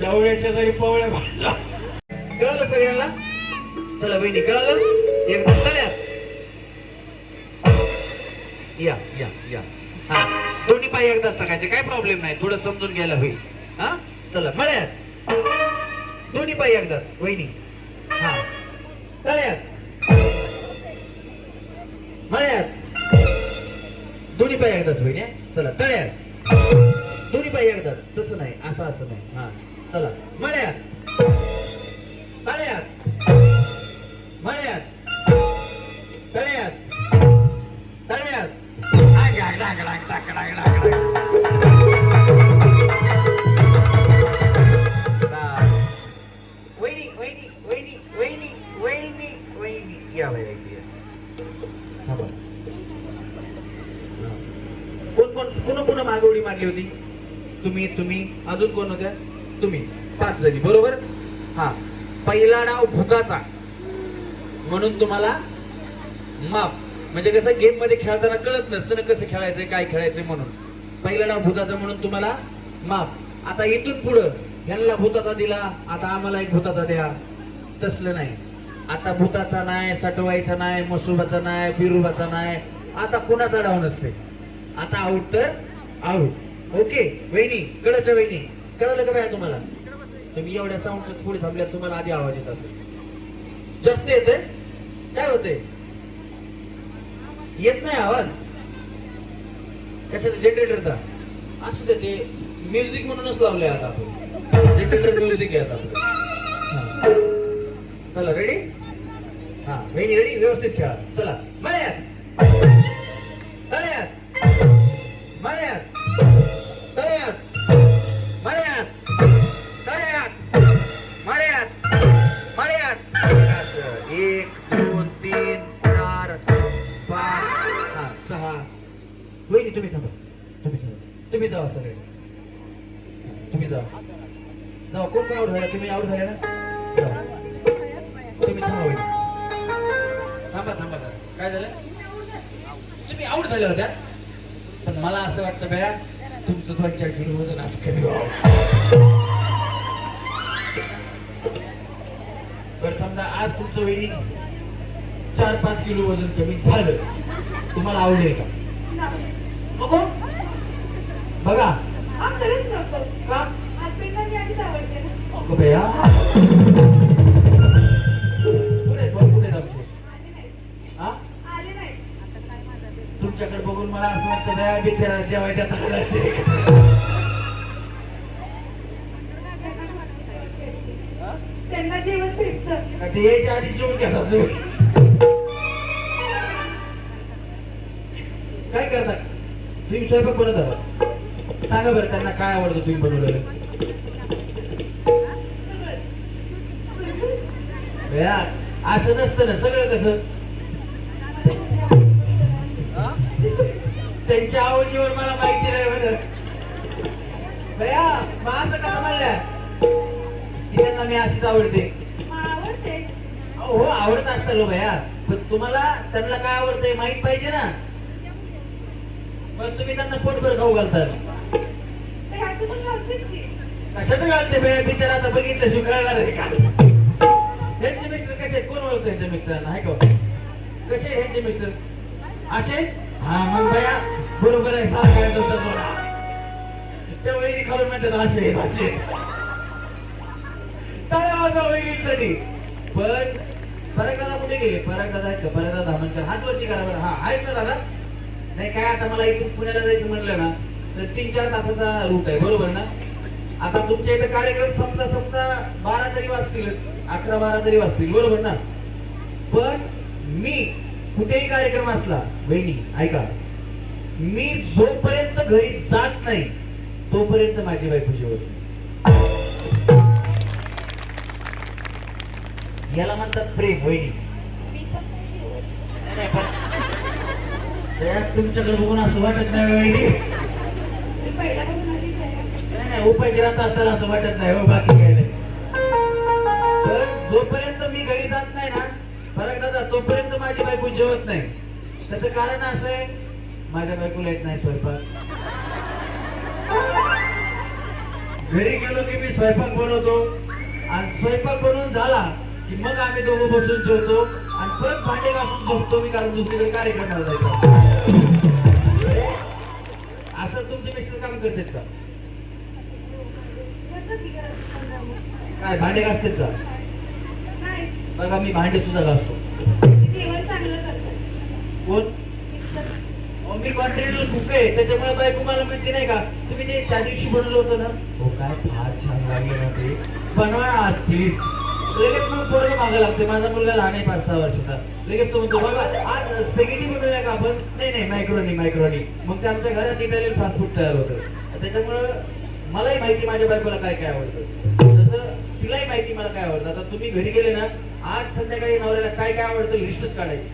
जाऊया जरी पवळ्या कळलं सगळ्यांना चला बहिणी कळलं? एकदा तळ्यात या या या. हा दोन्ही पाय एकदाच टाकायचे काय प्रॉब्लेम नाही. थोडं समजून घ्यायला होईल. हा? चला मळ्यात. दोन्ही पाय एकदाच वहिनी. हा. तळ्यात. मळ्यात. दोन्ही पाय एकदाच वहिनी चला तळ्यात. दोन्ही पाय एकदाच. तसं नाही असं असं नाही. हा. चला. मळ्यात. म्हणून तुम्हाला माप म्हणजे कसं गेममध्ये खेळताना कळत नसतं ना कसं खेळायचंय काय खेळायचंय म्हणून. पहिला नाव भूताचा म्हणून तुम्हाला माप आता इथून पुढं ह्यांना भूताचा दिला आता आम्हाला एक भूताचा द्या. तसलं नाही. आता भूताचा नाही सटवायचा नाही मसुबाचा नाही बिरुबाचा नाही. आता कुणाचा डाव नसते आता आऊट तर आऊट. ओके वहिनी कळचं वहिनी. कळलं का बाया तुम्हाला? तुम्ही एवढ्या साऊंड पुढे थांबल्यात तुम्हाला आधी आवाज येत असेल. जास्त येते काय होते येत नाही आवाज. कशाचा? जनरेटरचा असू द्या ते म्युझिक म्हणूनच लावलंय आता आपण. जनरेटर म्युझिक आहे आता चला रेडी हा वहिनी रेडी व्यवस्थित खेळा. चला मळ्यात सहा. वहिनी तुम्ही थांबा. तुम्ही थांबा. तुम्ही जावा सगळे. तुम्ही जावा. जावा. कोण कोण आवड झाला तुम्ही आवड झाले ना? जावा. तुम्ही थांबा वहिनी. थांबा थांबा थांबा. काय झालं? तुम्ही आवड झाल्या होत्या? पण मला असं वाटतं बया तुमचं दोन चार किलो वजन आज कमी व्हावं. बरं समजा आज तुमचं वेळी चार पाच किलो वजन कमी झालं. तुम्हाला आवडेल का? बघा. का? बघ हा? तुमच्याकडे बघून मला असं वाटतं बया बिचारा जेवायच्या त्यांना जेवण भेटतं. का ते यायच्या आधी जेवून घ्या तुम्ही स्वयंपाक बनत आहात सांगा बरं त्यांना काय आवडतं तुम्ही बनवलेलं? बया, असं नसतं ना सगळं कसं? त्यांच्या आवडीवर मला माहिती नाही म्हणत बया मग असं कसं म्हणल्या? की त्यांना मी अशीच आवडते. हो आवडत असतं भया पण तुम्हाला त्यांना काय आवडतंय माहीत पाहिजे ना. पण तुम्ही त्यांना पोटभर खाऊ घालतात तर कशात घालते भया बिचारा आता बघितलं शिव कळणार ह्यांचे मिस्टर कसे? कोण ओळखतो त्यांच्या मिस्टरांना आहे का? कसे ह्यांचे मिस्टर असे? हा मग भया बरोबर आहे सारखं आहे तसं बोला. त्या वैरी खालून म्हणतात असे असे. टाळ्या पण पराग दादा कुठे गेले. पराग दादा आहेत का? दादा म्हणजे हात वरती करा बरं. हा आहेत ना दादा? नाही काय आता मला इथून पुण्याला जायचं म्हणलं ना तर तीन चार तासाचा रूट आहे बरोबर ना? आता तुमच्या इथं कार्यक्रम समजा समजा बारा तरी वाजतीलच अकरा बारा तरी वाजतील बरोबर ना? पण मी कुठेही कार्यक्रम असला बहिणी ऐका मी जोपर्यंत घरी जात नाही तोपर्यंत माझी बायको जेवत याला म्हणतात प्रेम बहिणी मी पण नाही जेवत. नाही, पण तुमच्याकडे बघून असं वाटत नाही नाही उपाय केला असताना असं वाटत नाही हो, बाकी काय नाही. तर जोपर्यंत मी घरी जात नाही ना फरक दादा तोपर्यंत माझी बायको जेवत नाही. त्याचं कारण असं आहे माझ्या बायकोला येत नाही स्वयंपाक. घरी गेलो की मी स्वयंपाक बनवतो. आणि स्वयंपाक बनवून झाला की मग आम्ही दोघं बसून जेवतो. आणि परत भांडे घासून झोपतो मी कारण दुसरीकडे कार्यक्रमाला जायचं. असं तुमचे मिस्टर काम करतात का? काय भांडे घासतात का? बघा मी भांडे सुद्धा घासतो. कोण? मी कॉन्टिन्युअल कुक आहे त्याच्यामुळे बायको मला म्हणते नाही का तुम्ही ते त्या दिवशी बनवलं होतं ना? हो काय फार छान लागले ना ते. बनवा आज प्लीज लगेच मग पोरगे मागे लागते. माझा मुलगा लहान आहे पाच सहा वर्षाचा. लगेच तो म्हणतो बाबा आज स्पेगेटी बनवूया का आपण? नाही नाही मायक्रोनी मायक्रोनी मग ते आमच्या घरात इटालियन फास्ट फूड तयार होतं. त्याच्यामुळं मलाही माहिती माझ्या बायकोला काय काय आवडतं. जसं तिलाही माहिती मला काय आवडतं. आता तुम्ही घरी गेले ना आज संध्याकाळी नवऱ्याला काय काय आवडतं लिस्टच काढायची.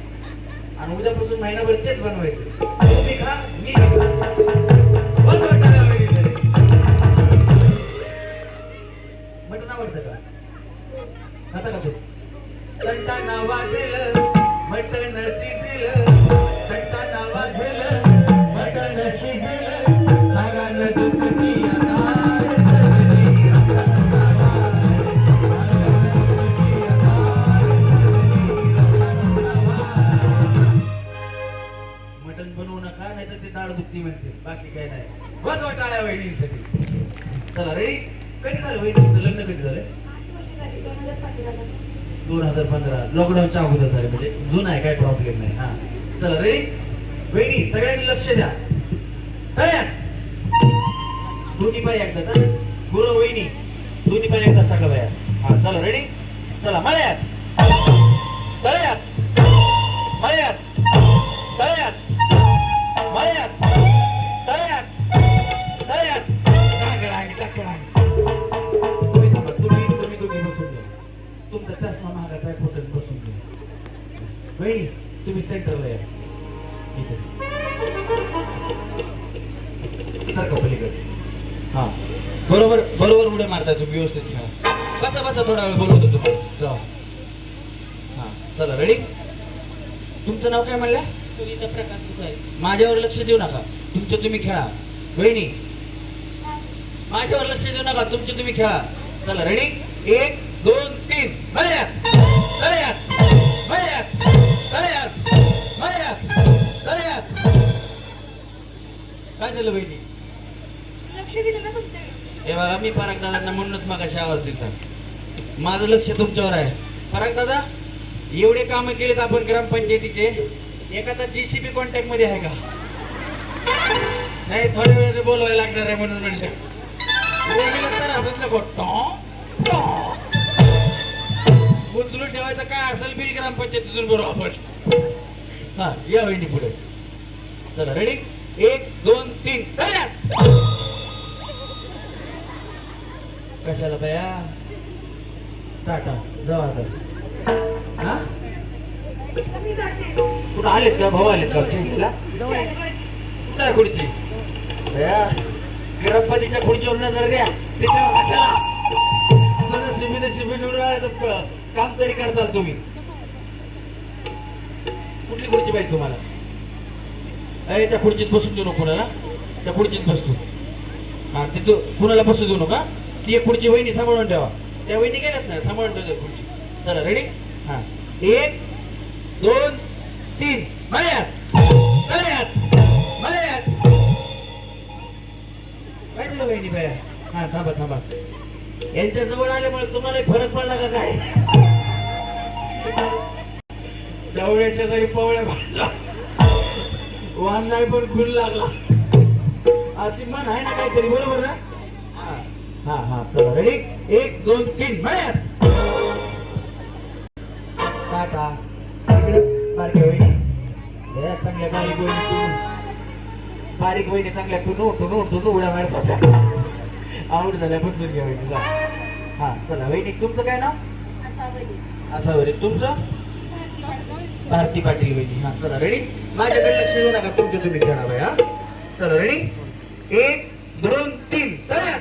आणि उद्यापासून महिनाभर तेच बनवायचं. तुम्ही खा मी तर म्हणते बाकी काय नाही. बस वाटाळ्या वहिनीसाठी. चला रे कधी झालं वहिनीचं लग्न कधी झालं? दोन हजार पंधरा. लॉकडाऊनच्या अगोदर झाले म्हणजे जुना आहे काय प्रॉब्लेम नाही. हा. चला रे वहिनी सगळ्यांनी लक्ष द्या. दोन्ही पाय एकदा हा? गुरु वहिनी दोन्ही पाय एकदाच टाका बाया हा चला रेडी चला मळ्यात. तळ्यात. मळ्यात. वहिनी तुम्ही सेंटरला या इथे सारखं पलीकडे हा बरोबर बरोबर उड्या मारताय तुम्ही व्यवस्थित घ्या बसा बसा थोडा वेळ बोलवतो तुम्हाला जाऊ हा चला रेडी तुमचं नाव काय म्हणलं? सुनीता प्रकाश कुसाई माझ्यावर लक्ष देऊ नका. तुमचं तुम्ही खेळा. वहिनी. माझ्यावर लक्ष देऊ नका. तुमचे तुम्ही खेळा. चला रेडी एक दोन तीन. मळ्यात तळ्यात काय झालं वहिनी लक्ष दिलं ना तुमच्याकडे हे बघा मी पराग दादांना म्हणूनच मागाशी आवाज दिला माझं लक्ष तुमच्यावर आहे. पराग दादा एवढे कामं केलेत आपण ग्रामपंचायतीचे एखादा जीसीबी कॉन्टॅक्टमध्ये आहे का? नाही थोड्या वेळ बोलवायला लागणार आहे म्हणून म्हणलं. तर असंच नको. टॉ, टॉ. उचलून ठेवायचं काय असेल बिल ग्रामपंचायतीतून बरोबर आपण. हा या वहिनी पुढे. चला रेडी एक दोन तीन. कशाला बया टाटा जाऊ आता. हा? कुठं आलेत का? भाऊ आलेत का? चिंतीला कुठं आहे खुर्ची? बया ग्रामपतीच्या खुर्चीवर नजर द्या. त्याच्यावर कशाला सदस्य तर काम तरी करताल तुम्ही. कुठली खुर्ची पाहिजे तुम्हाला? नाही त्या खुर्चीत बसून देऊ नको कुणाला. त्या खुर्चीत बसतो हा तिथं कुणाला बसू देऊ नका. ती एक खुर्ची वहिनी सांभाळून ठेवा. त्या वहिनी गेल्यात ना सांभाळून ठेवतात खुर्ची. चला रेडी हा. एक दोन तीन. मळ्यात. मळ्यात. मळ्यात. काय वहिनी बया? हा थांबा थांबा. यांच्या जवळ आल्यामुळे तुम्हाला फरक पडला का काय? जवळ शेजारी पवळ्या वाहन नाही पण खून लागला. अशी मन आहे ना काहीतरी बरोबर ना? हा हा हा चला रेडी एक दोन तीन मळ्यात टाटा. बारक्या वहिनी लय चांगल्या बारीक वहिनी तू. बारीक वहिनी चांगल्या टुनू टुनू टुनू उड्या मारत होत्या. आवड झाल्या बसून घ्या वहिनी जा. हा चला वहिनी तुमचं काय नाव. असं बरे तुमचं? भारती पाटील वहिनी हा चला रेडी माझ्याकडे लक्ष देऊ नका तुमचे तुम्ही खेळा बाई हा? चला रेडी एक दोन तीन. तळ्यात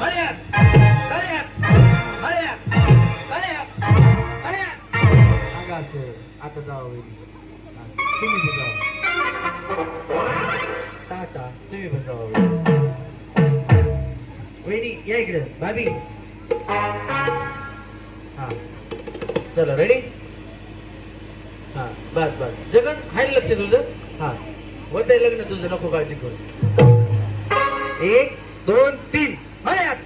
मळ्यात तळ्यात मळ्यात तळ्यात मळ्यात सांगा असं आता जावा वहिनी तुम्ही पण जावा. टाटा तुम्ही पण जावा वहिनी वहिनी भाभी. हा. चला रेडी बस बस. जगन आहे लक्ष तुझं. हा. होत आहे लग्न तुझं नको काळजी करू. एक दोन तीन. हयात.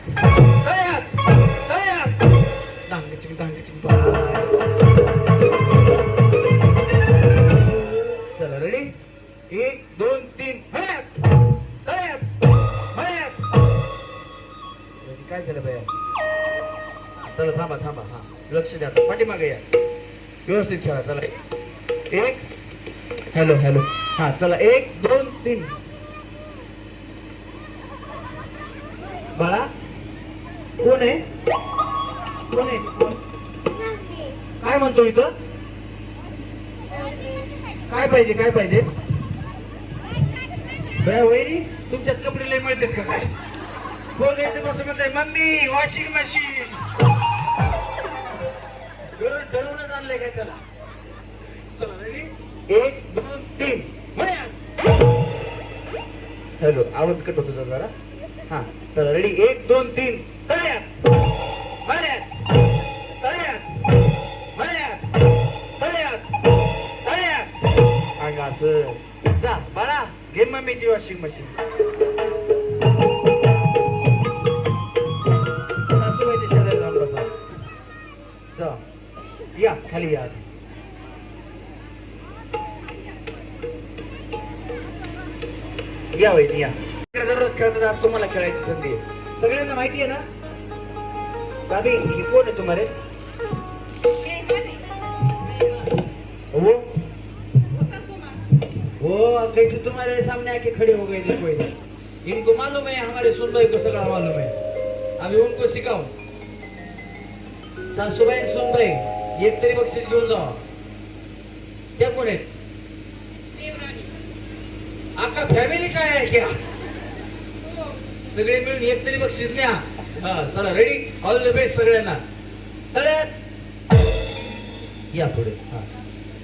हयात. हयात. डांग चिंग डांग चिंग चला रेडी एक दोन तीन. हयात. हयात. हयात. म्हणजे काय झालं बाया? चला थांबा थांबा. हा. लक्ष द्या पाठीमागे या. व्यवस्थित खेळा चला. एक. हॅलो हॅलो हा चला एक दोन तीन. बाळा कोण आहे? कोण आहे? काय म्हणतो इथं? काय पाहिजे काय पाहिजे? वैरी तुमच्यात कपडे लय मिळतात का काय? कोण यायचं कसं म्हणताय? Mummy washing machine. ठरवूनच आणलंय काय त्याला? एक दोन तीन. हॅलो आवाज कट होतो जरा. हा चला रेडी एक दोन तीन. तळ्यात तळ्यात तळ्यात तळ्यात तळ्यात तळ्यात अंगा असं. जा बाळा. घे मम्मीची वॉशिंग मशीन सासूबाईच्या शेजारी जाऊन बसा. जा. या खाली या आधी. या वहिनी या. इकडे दररोज खेळतात आज तुम्हाला खेळायची संधी आहे. सगळ्यांना माहिती आहे ना? बाबी ही कोण आहे तुम्हारे? हो? हो वो कैसे तुम्हारे सामने आके खड़े हो गए देखो इनको मालूम है हमारे सुनभाई को सगळा मालूम है. आम्ही उनको सिखाओ सासूबाई सुनबाई एक तरी बक्षीस घेऊन जावा. त्या कोण आहेत आका घ्या सगळे मिळून एक तरी बक्षीस न्या. हा चला रेडी ऑल द बेस्ट सगळ्यांना. तळ्यात. या पुढे. हा.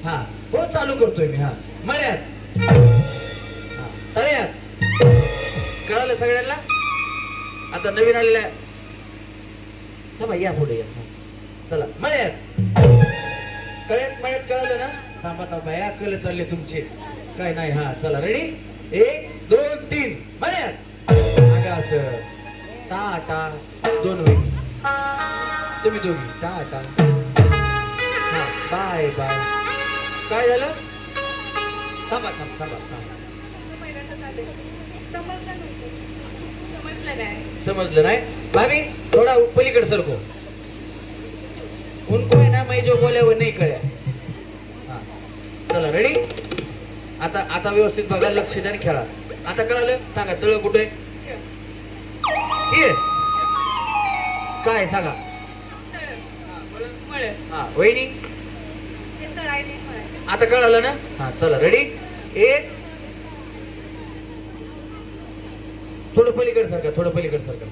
हा. हो चालू करतोय मी हा. मळ्यात. हा, तळ्यात. कळालं सगळ्यांना? आता नवीन आलेल्या थांबा या पुढे या. चला मळ्यात. कळ्यात मळ्यात कळालं ना? थांबा थांबा या. कल चालले तुमचे. काय नाही हा. चला रेडी एक दोन तीन. मळ्यात मागा असं टा टा दोन वेळी तुम्ही दोघी टा टा हा बाय बाय. काय झालं? थांबा थांबा थांबा थांबा. समजलं नाही? समजलं भाभी थोडा पलीकडे सरको. उनको आहे ना मै जो बोल्या वो कळ्या. हा. चला रेडी आता आता व्यवस्थित बघा लक्ष द्या खेळा. आता कळालं? सांगा तळ कुठे काय सांगा. हा वहिनी. आता कळालं ना? हा चला रेडी एक थोडं पलीकडे सरका थोडं पलीकडे सरका.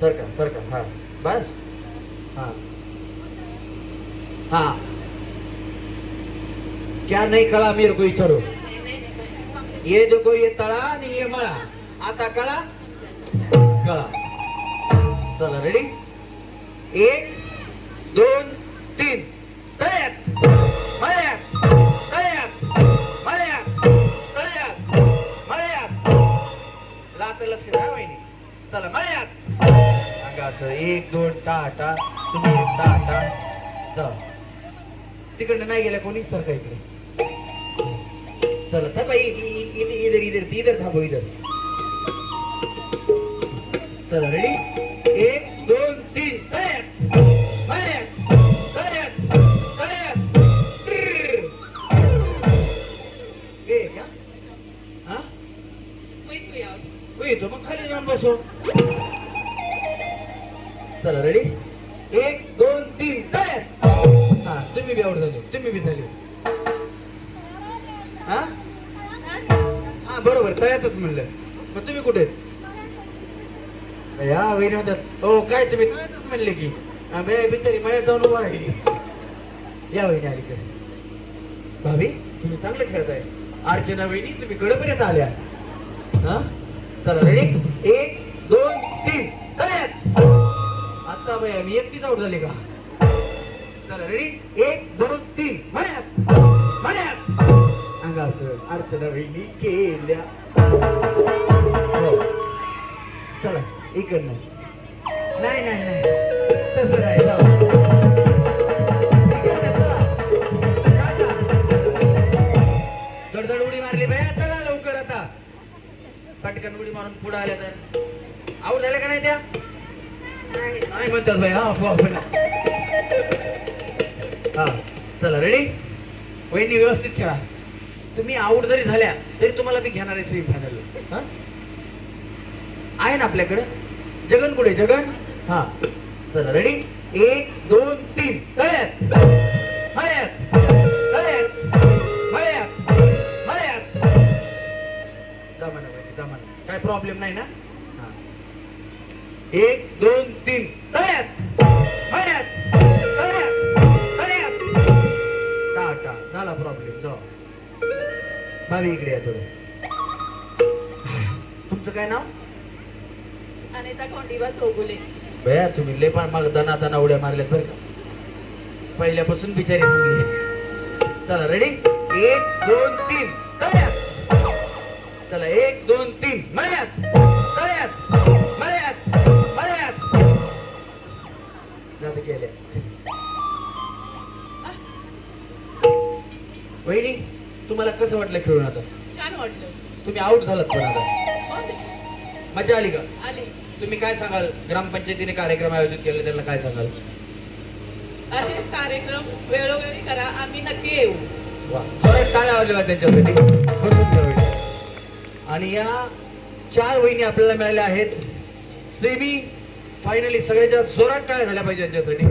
सरका सरका हा. बस. हा. हा. क्या नाही कळा मी रुको विचारू. ये देखो ये तळा आणि ये मळा आता कळा? कळा. चला रेडी एक दोन तीन. तळ्यात मळ्यात तळ्यात मळ्यात तळ्यात मळ्यात. लात लक्ष द्या वहिनी. चला मळ्यात. सांगा असं एक दोन टाटा तुम्ही एक टाटा. जा तिकडनं नाही गेल्या कोणी सरका इकडे. चला तर बाई इधर इधर इधर थांबो इधर चला रेडी एक दोन तीन. तळ्यात मळ्यात तळ्यात तळ्यात तो मग खाली जाऊन बसो चला रेडी एक दोन तीन. तळ्यात हा तुम्ही बी आवड झाले तुम्ही बी झाले. हा? बरोबर तळ्यातच म्हणलं. मग तुम्ही कुठे? या वहिनी म्हणतात हो काय तुम्ही? तळ्यातच म्हणले की. बिचारी मळ्यात जाऊन उभा राहिली. या वहिनी अलीकडे भाभी तुम्ही चांगलं खेळताय. अर्चना वहिनी तुम्ही कडपर्यंत आल्या. हा? चला रेडी एक दोन तीन. तळ्यात. आता बाया मी एकटीच आउट झाले का? चला रेडी एक दोन तीन. म्हणत म्हणत सांगा अंगासर अर्चना वहिनी केल्या. हो. चला इकडनं. नाही नाही नाही. तसं नाही जाऊ. उडी मारली बाया चला लवकर आता. पटकन उडी मारून पुढे आल्या तर. आऊट झाल्या का नाही त्या? नाही म्हणतात बाई हा हो, हो, हा चला रेडी वहिनी व्यवस्थित खेळा. तुम्ही आऊट जरी झाल्या तरी तुम्हाला मी घेणार आहे सेमी फायनल आहे ना आपल्याकडे? जगन कुठे? जगन? हा. चला रेडी एक दोन तीन. तळ्यात मळ्यात तळ्यात मळ्यात मळ्यात दमानं वहिनी दमानं. काय प्रॉब्लेम नाही ना? हा. एक दोन तीन. भावी इकडे या थोडं तुमचं काय नाव? अनिता कोंडिबा चौगुले बया तुम्ही लय पण मग दना दना उड्या मारल्यात बरं का? पहिल्यापासून बिचारी मुली चला रेडी एक दोन तीन. तळ्यात. चला एक दोन तीन. मळ्यात. तळ्यात. मळ्यात. मळ्यात. जाते केल्या वहिनी तुम्हाला कसं वाटलं खेळून आता? छान वाटलं. तुम्ही आउट झालात पण आता. मजा आली का? आले. तुम्ही काय सांगाल? ग्रामपंचायतीने कार्यक्रम आयोजित केले त्यांना काय सांगाल? असेच कार्यक्रम वेळोवेळी करा आम्ही नक्की येऊ. वा. परत? टाळ्या वाजल्या त्यांच्यासाठी भरपूर. आणि या चार वहिनी आपल्याला मिळाल्या आहेत. सेमी फायनली सगळ्याच्या जोरात टाळ्या झाल्या पाहिजे यांच्यासाठी